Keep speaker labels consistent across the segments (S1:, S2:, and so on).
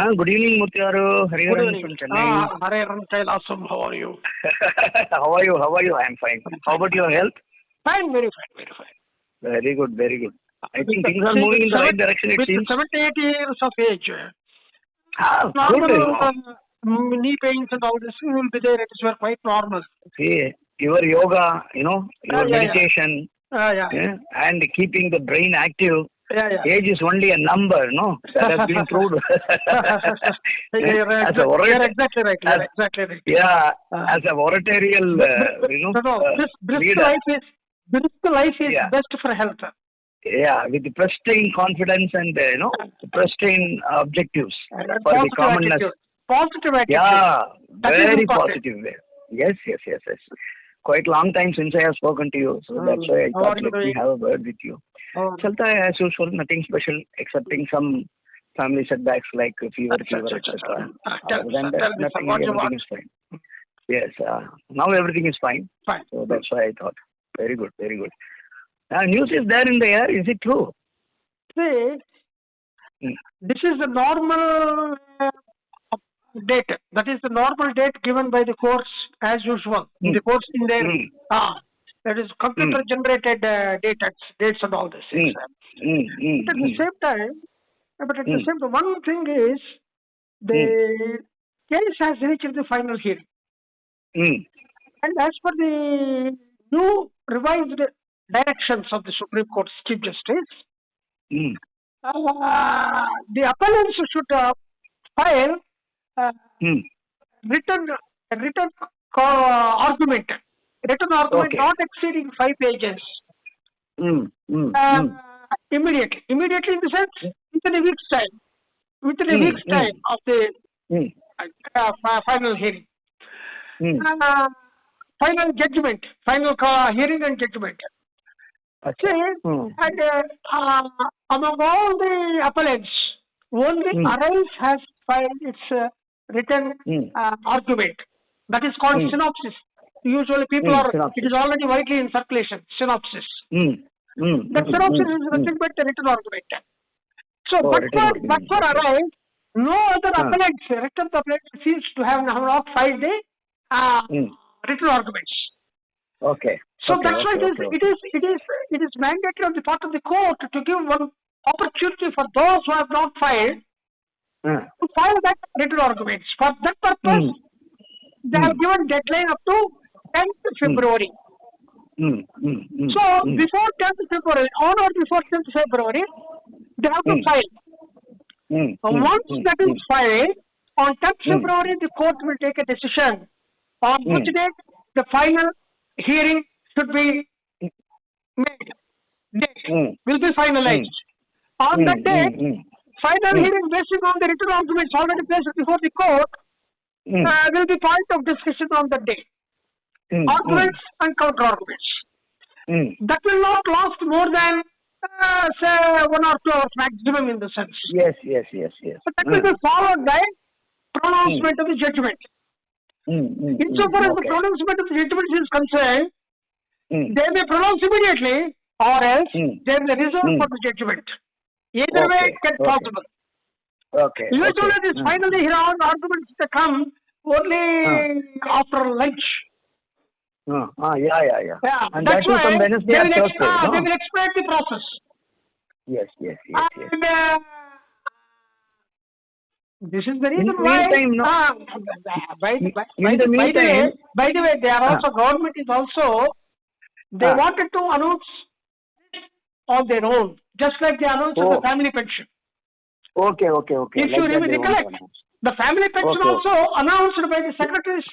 S1: Good evening, Murthy garu.
S2: Good evening.
S1: Chennai.
S2: Ah, Kailasam, how are you?
S1: How are you? How are you? I am fine. How about your health?
S2: Fine, very fine, very fine.
S1: Very good, very good. I think things are moving in the right direction, it seems.
S2: 78 years of age,
S1: Ah,
S2: normal
S1: good.
S2: uh, knee pains and all this will be there. It is very quite normal.
S1: See, your yoga, you know, your
S2: Yeah, yeah, yeah.
S1: meditation,
S2: Ah, yeah,
S1: yeah, and keeping the brain active.
S2: Yeah, yeah.
S1: Age is only a number, no? That has been proved.
S2: you're,
S1: as
S2: exactly,
S1: a orator,
S2: you're exactly right. You're
S1: as-
S2: exactly right.
S1: yeah,
S2: Ah.
S1: as a oratorial, uh, you know,
S2: no, no,
S1: uh,
S2: brisk, brisk life is brisk life is
S1: Yeah.
S2: best for health.
S1: yeah, with the pristine confidence and, uh, you know, pristine objectives for the commonness.
S2: attitude. Positive attitude.
S1: Yeah,
S2: That
S1: very positive. Yes, yes, yes, yes. Quite a long time since I have spoken to you, so that's why I
S2: Mm.
S1: Thought let me have a word with you.
S2: Oh,
S1: hai as usual, nothing special excepting some family setbacks like fever,
S2: Acha,
S1: fever, etc. Other than that,
S2: tell me, sir,
S1: nothing, everything is fine. Yes, uh, now everything is fine.
S2: Fine.
S1: So that's why I thought. Very good, very good. Uh, news is there in the air. Is it true?
S2: See,
S1: Mm.
S2: this is the normal uh, date. That is the normal date given by the courts as usual.
S1: Mm.
S2: The courts in their
S1: Mm.
S2: ah, that is computer generated uh, data, dates and all this.
S1: Mm. Mm, mm,
S2: But at the
S1: mm.
S2: same time, but at the same time, one thing is the case has reached the final hearing. And as per the new revised directions of the Supreme Court's Chief Justice, uh, the appellants should uh, file uh, written written argument, written argument
S1: Okay.
S2: not exceeding five pages
S1: Mm. Mm.
S2: uh,
S1: Mm.
S2: immediately. Immediately in the sense within a week's time, within a
S1: Mm,
S2: week's
S1: mm.
S2: time of the
S1: Mm.
S2: uh, final hearing,
S1: Mm.
S2: uh, final judgment, final hearing and judgment.
S1: Mm.
S2: and uh, uh, among all the appellants, only
S1: Hmm.
S2: Arise has filed its uh, written
S1: Mm.
S2: uh, argument. That is called
S1: Hmm.
S2: synopsis. Usually, people
S1: Hmm,
S2: are.
S1: synopsis.
S2: It is already widely in circulation. Synopsis.
S1: Mm. Mm.
S2: That
S1: Mm.
S2: synopsis
S1: Mm.
S2: is nothing but a written argument. So,
S1: Oh,
S2: but for but for. Arise, no other
S1: Huh.
S2: appellants, written seems to have not filed the uh, written arguments.
S1: Okay.
S2: So
S1: Okay,
S2: that's why
S1: okay,
S2: it is,
S1: okay,
S2: it is it is it is mandatory on the part of the court to give one opportunity for those who have not filed to file that written arguments. For that purpose,
S1: Mm.
S2: they have
S1: Mm.
S2: given deadline up to 10th February.
S1: mm. Mm. Mm.
S2: So
S1: Mm.
S2: before 10th February, on or before 10th February, they have to
S1: Mm.
S2: file. Once that is filed, on 10th
S1: Mm.
S2: February, the court will take a decision on which date the final hearing should be made. Date will be finalized. On that date, final hearing based on the written arguments already placed before the court uh, will be point of discussion on that day.
S1: Hmm, hmm.
S2: Arguments and counter arguments.
S1: Mm.
S2: That will not last more than uh, say one or two hours maximum in the sense.
S1: Yes, yes, yes, yes.
S2: But that will be hmm. followed by pronouncement of the judgment. Insofar as the pronouncement of the judgment is concerned, they may pronounce immediately or else they may reserve for the judgment. Either way,
S1: Okay,
S2: it can
S1: okay.
S2: possible.
S1: Okay.
S2: Usually,
S1: okay.
S2: this
S1: Mm.
S2: finally here all arguments they come only after lunch.
S1: Uh, ah, yeah, yeah, yeah.
S2: Yeah,
S1: And
S2: that's
S1: that
S2: why
S1: Wednesday
S2: they will,
S1: Thursday,
S2: ah,
S1: no?
S2: they will expedite the process.
S1: Yes, yes, yes, yes.
S2: And uh, this is the reason
S1: the
S2: why.
S1: meantime, no-
S2: ah, by, the- by,
S1: In
S2: by,
S1: the
S2: the, by the way, by the way, they are
S1: Ah.
S2: also government is also they
S1: Ah.
S2: wanted to announce on their own, just like they announced
S1: Oh.
S2: the family pension.
S1: Okay, okay, okay.
S2: If
S1: Like
S2: you
S1: that
S2: really
S1: they want to
S2: recollect, the family pension
S1: Okay.
S2: also announced by the secretaries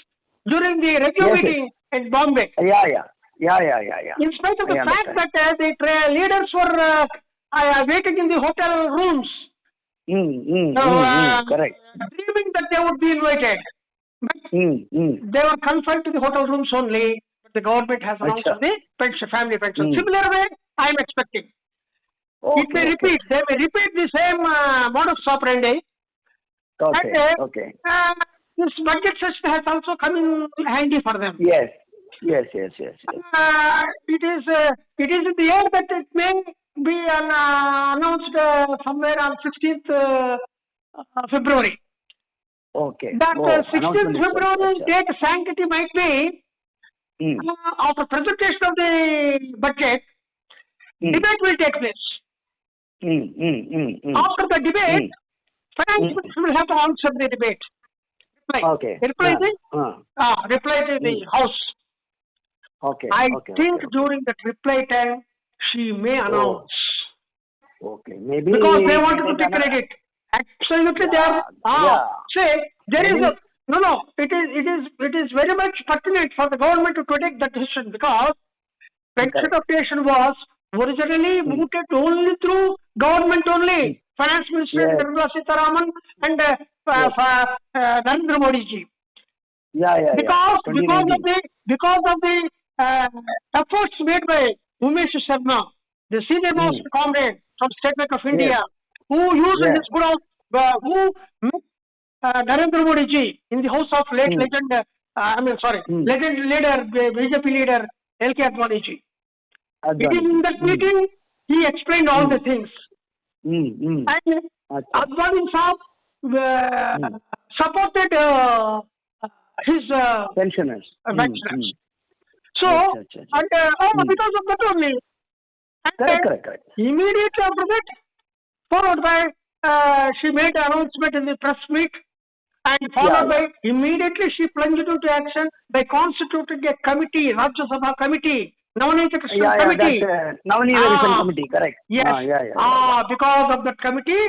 S2: during the review
S1: Yes, yes.
S2: meeting in Bombay.
S1: Yeah, yeah. Yeah, yeah, yeah, yeah.
S2: In spite of the fact that uh, the tra- leaders were uh, uh, waiting in the hotel rooms,
S1: Mm, mm,
S2: so,
S1: mm,
S2: uh,
S1: correct.
S2: dreaming that they would be invited. But
S1: Mm, mm.
S2: they were confined to the hotel rooms only. But the government has announced
S1: Acha.
S2: the pension, family pension.
S1: Hmm.
S2: Similar way, I am expecting.
S1: Okay,
S2: it may
S1: okay.
S2: repeat. They may repeat the same uh, modus operandi.
S1: Okay,
S2: And, uh,
S1: okay.
S2: This budget session has also come in handy for them.
S1: Yes, yes, yes, yes, yes.
S2: Uh, it is uh, it is in the air that it may be uh, announced uh, somewhere on 16th uh, uh, February.
S1: Okay.
S2: That
S1: Oh,
S2: uh, 16th. February date sanctity might be uh, after presentation of the budget,
S1: Hmm.
S2: debate will take place.
S1: Hmm.
S2: After the debate, finance minister will have to answer the debate. Reply.
S1: Okay.
S2: Reply
S1: Ah,
S2: the
S1: ah.
S2: uh, reply to the
S1: Hmm.
S2: house.
S1: Okay.
S2: I
S1: okay.
S2: think
S1: okay.
S2: during that reply time, she may announce
S1: Okay. Maybe
S2: because they wanted to take credit. Absolutely, they are.
S1: Yeah,
S2: Ah,
S1: yeah.
S2: say there is
S1: Maybe-
S2: a no, no. It is, it is, it is very much pertinent for the government to take that decision because pension updation was originally
S1: Hmm.
S2: mooted only through government only. Finance Minister
S1: Yes.
S2: Nirmala Sitharaman and uh, uh, Narendra Modi ji.
S1: Yeah. Yeah.
S2: because
S1: yeah.
S2: because of the because of the uh, efforts made by Umesh Sharma, the senior most
S1: Hmm.
S2: comrade from State Bank of India, who used
S1: Yes.
S2: his good out, uh, who met uh, Narendra Modi ji in the house of late
S1: Hmm.
S2: legend, uh, I mean sorry,
S1: Hmm.
S2: legend leader BJP leader L.K. Advani ji. It is
S1: Advani.
S2: in that
S1: Hmm.
S2: meeting he explained all the things,
S1: Hmm. Hmm.
S2: and
S1: Acha.
S2: Advani Saab
S1: Hmm.
S2: supported uh, his uh,
S1: Pensioners.
S2: uh,
S1: Hmm.
S2: pensioners.
S1: Hmm.
S2: So,
S1: acha.
S2: and uh, oh,
S1: Hmm.
S2: because of that only. And
S1: Correct. Correct. Correct.
S2: immediately after that, followed by, uh, she made an announcement in the press meet, and followed
S1: Yeah,
S2: by, immediately she plunged into action by constituting a committee, Rajya Sabha committee, Navanita Krishnan
S1: Yeah. Yeah.
S2: committee.
S1: Uh, Revision
S2: Ah.
S1: Committee. Correct.
S2: Yes.
S1: Ah, yeah. Yeah.
S2: Ah, because of that committee,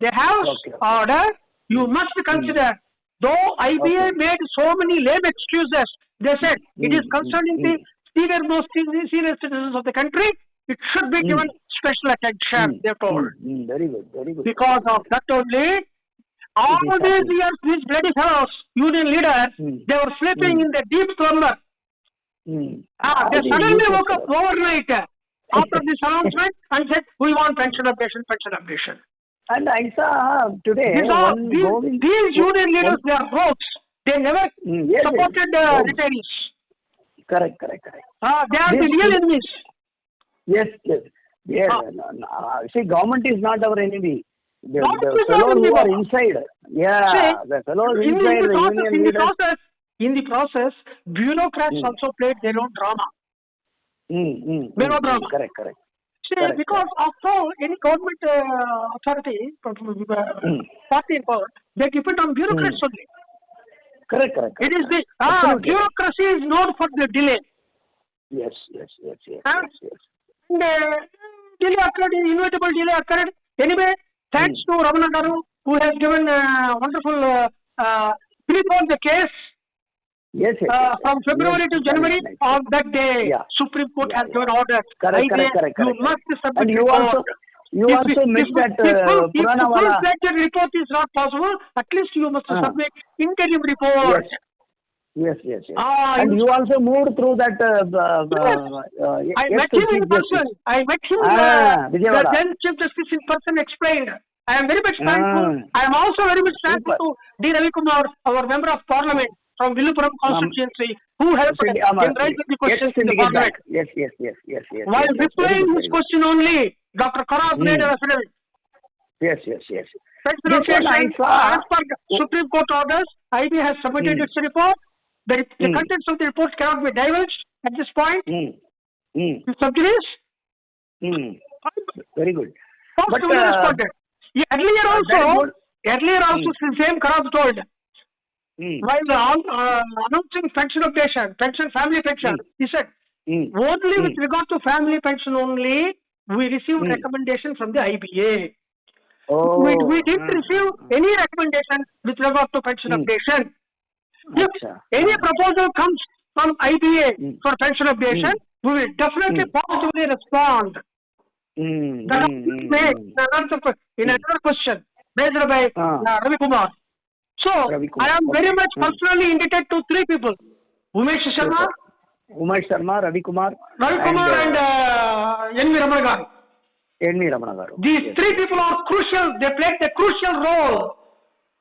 S2: the House
S1: Okay,
S2: order, you must consider, though IBA
S1: Okay.
S2: made so many lame excuses, they said it is
S1: Mm,
S2: concerning
S1: mm,
S2: the senior most senior citizens of the country, it should be
S1: Mm.
S2: given special attention,
S1: Hmm.
S2: they told.
S1: Hmm. Hmm. Very good. Very good.
S2: Because of that only, all these years, these bloody fellows, union leaders,
S1: Hmm.
S2: they were sleeping
S1: Mm.
S2: in the deep slumber.
S1: Hmm.
S2: Ah, they suddenly woke up overnight after this announcement and said, we want pension updation, pension updation.
S1: And I saw today
S2: These, are, these, these union leaders, they are rogues. They never
S1: Hmm, yes,
S2: supported uh,
S1: Oh,
S2: retirees.
S1: Correct, correct, correct.
S2: Uh, they are the real enemies.
S1: Yes, yes. Yes.
S2: Ah.
S1: uh, see, government is not our enemy. The, the fellows who are inside. Yeah,
S2: See,
S1: the fellows
S2: In, in
S1: inside
S2: the
S1: the
S2: process,
S1: union
S2: in the process, in the process, bureaucrats
S1: Hmm.
S2: also played their own drama.
S1: Mm, mm,
S2: Melodrama.
S1: mm, correct, correct. Correct,
S2: because after all, any government uh, authority, uh,
S1: Hmm.
S2: party in power, they depend on bureaucrats only.
S1: Correct, correct.
S2: It is the ah, bureaucracy is known for the delay.
S1: Yes, yes, yes, yes,
S2: Ah.
S1: yes, yes.
S2: And uh, delay occurred, inevitable delay occurred. Anyway, thanks
S1: Hmm.
S2: to Ramana Garu, who has given uh, wonderful uh, uh, brief on the case
S1: Yes, yes,
S2: uh,
S1: yes,
S2: from. February
S1: Yes,
S2: to
S1: that
S2: January.
S1: nice.
S2: On that day,
S1: Yeah.
S2: Supreme Court
S1: Yeah,
S2: has
S1: yeah.
S2: given order.
S1: Correct,
S2: IBA,
S1: correct, correct,
S2: You
S1: correct,
S2: must submit
S1: And you
S2: report.
S1: also, you
S2: If
S1: also
S2: the-
S1: missed
S2: if,
S1: that
S2: if,
S1: uh,
S2: full- if the
S1: Puranawala.
S2: full-fledged report is not possible, at least you must
S1: Ah.
S2: submit interim report.
S1: Yes, yes, yes, yes.
S2: Ah,
S1: and
S2: you-
S1: you also moved through that. Uh, uh,
S2: Yes.
S1: uh, uh,
S2: I
S1: yes,
S2: met him in person. I met him.
S1: Ah,
S2: uh, the then Chief Justice in person explained. I am very much thankful.
S1: Ah.
S2: I am also very much thankful
S1: Super.
S2: to D. Ravi Kumar, our member of parliament from Villupuram constituency, who helped
S1: Syndi-
S2: in
S1: um,
S2: the questions
S1: yes,
S2: in the.
S1: Yes, yes, yes, yes, yes.
S2: While
S1: yes,
S2: replying
S1: good,
S2: his question only, Dr. Karas
S1: Hmm.
S2: made an affidavit.
S1: Yes, yes, yes.
S2: Pension
S1: This one I
S2: application,
S1: saw-
S2: as per Supreme Court orders, IB has submitted
S1: Hmm.
S2: its report. The, the
S1: Hmm.
S2: contents of the report cannot be divulged at this point.
S1: Mm. Mm.
S2: Subjudice.
S1: Mm. Very good.
S2: Positively
S1: uh,
S2: responded. Yeah, earlier
S1: uh,
S2: also, earlier also, the same Karas told,
S1: Mm.
S2: While uh, uh, announcing pension updation, pension, family pension, he said, only with regard to family pension only, we received recommendation from the IBA.
S1: Oh.
S2: We, we didn't receive any recommendation with regard to pension updation. If any proposal comes from IBA for pension updation, we will definitely positively respond.
S1: Mm.
S2: That
S1: mm,
S2: in another, que- in another question raised by uh, Ravi Kumar. So, I am very much personally indebted to three people. Umesh Sharma,
S1: Umesh Sharma, Ravi Kumar,
S2: Ravi Kumar and
S1: uh,
S2: uh. Ramana Garu.
S1: N.V. Ramana
S2: These
S1: Yes.
S2: three people are crucial. They played a crucial role.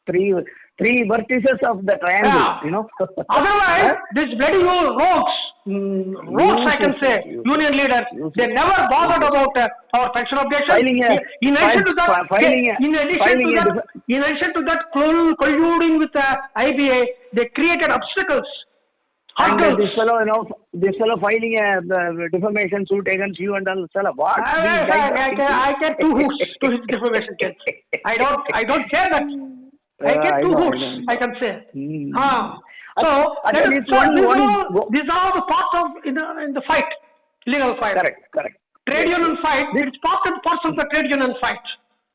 S1: Three, three vertices of the triangle,
S2: Yeah.
S1: you know.
S2: Otherwise, this bloody rogues, mm, I can say, union leaders, they never bothered about uh, our pension objection.
S1: Filing a-
S2: in addition to that,
S1: filing a-
S2: in addition to that, in addition to that, colluding with the IBA, they created obstacles,
S1: And uh, this fellow, you know, this fellow filing a uh, defamation suit against you and all, fellow, what?
S2: I, I, I, I get two hooks to his defamation case. I don't, I don't care that. I
S1: Yeah,
S2: get
S1: I
S2: two
S1: know, I
S2: hooks,
S1: know.
S2: I can say.
S1: Hmm.
S2: Ah, so,
S1: at least
S2: so
S1: one-
S2: these,
S1: one
S2: are
S1: go-
S2: these are the part of in the, in the fight, legal fight.
S1: Correct, correct.
S2: Trade union fight, it's part and parcel of the trade union fight.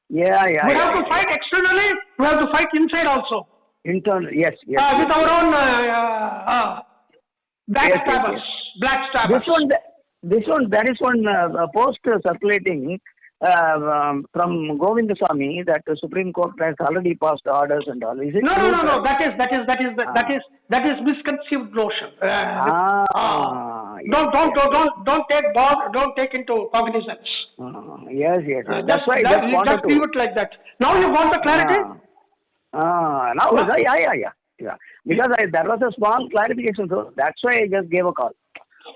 S1: Yeah, yeah.
S2: We
S1: yeah,
S2: have to
S1: yeah.
S2: fight externally, we have to fight inside also.
S1: Internal, yes, yes.
S2: Uh, with
S1: yes,
S2: our own uh, uh, backstabbers,
S1: Yes,
S2: blackstabbers.
S1: This one, this one, there is one uh, post circulating uh, um, from Govindasamy that the Supreme Court has already passed orders and all. Is it
S2: No, no, no, no. That is that is that is that
S1: Ah.
S2: is that is misconceived notion. Uh,
S1: Ah,
S2: ah.
S1: yes,
S2: don't don't
S1: yes,
S2: don't don't take don't take into cognizance.
S1: Ah, yes, yes.
S2: Uh,
S1: That's why
S2: that-
S1: just
S2: just leave it like that. Now you got the clarity.
S1: Ah, ah, now,
S2: Yeah.
S1: yeah, yeah, yeah, yeah. Because I, there was a small clarification, so that's why I just gave a call.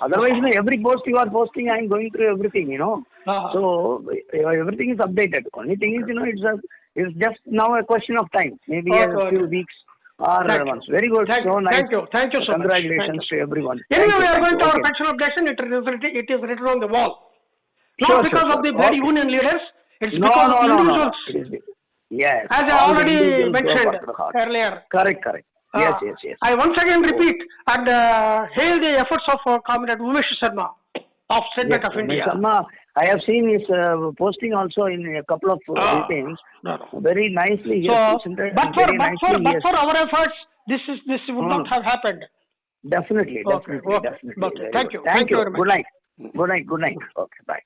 S1: Otherwise, you know, every post you are posting, I'm going through everything, you know.
S2: Ah.
S1: So uh, everything is updated. Only thing is, you know, it's a, it's just now a question of time. Maybe
S2: Okay,
S1: a few weeks or
S2: Thank you.
S1: months. Very good.
S2: Thank
S1: so
S2: you.
S1: nice.
S2: Thank you. Thank you so.
S1: Congratulations
S2: Thank
S1: to everyone.
S2: Anyway, we are going to our pension objection. It is written, it is written on the wall. Not
S1: Sure,
S2: because
S1: sure,
S2: of the bloody
S1: Okay.
S2: union leaders. It's
S1: No,
S2: because
S1: no,
S2: of
S1: no, no, no.
S2: individuals.
S1: The- Yes.
S2: As I already mentioned
S1: after the heart.
S2: earlier.
S1: Correct, correct. Yes,
S2: Uh,
S1: yes, yes.
S2: I once again repeat and uh, hail the efforts of uh, Comrade Umesh Sharma of Bank
S1: Yes,
S2: of India.
S1: Sharma, I have seen his uh, posting also in a couple of uh,
S2: Ah.
S1: meetings.
S2: No, no.
S1: Very nicely,
S2: So, but for but for but
S1: has-
S2: for our efforts, this is this would
S1: Hmm.
S2: not have happened.
S1: Definitely,
S2: Okay,
S1: definitely,
S2: okay,
S1: definitely.
S2: okay. Thank you.
S1: Thank,
S2: Thank you
S1: you.
S2: very much.
S1: Good night. Good night. Good night. Okay, bye.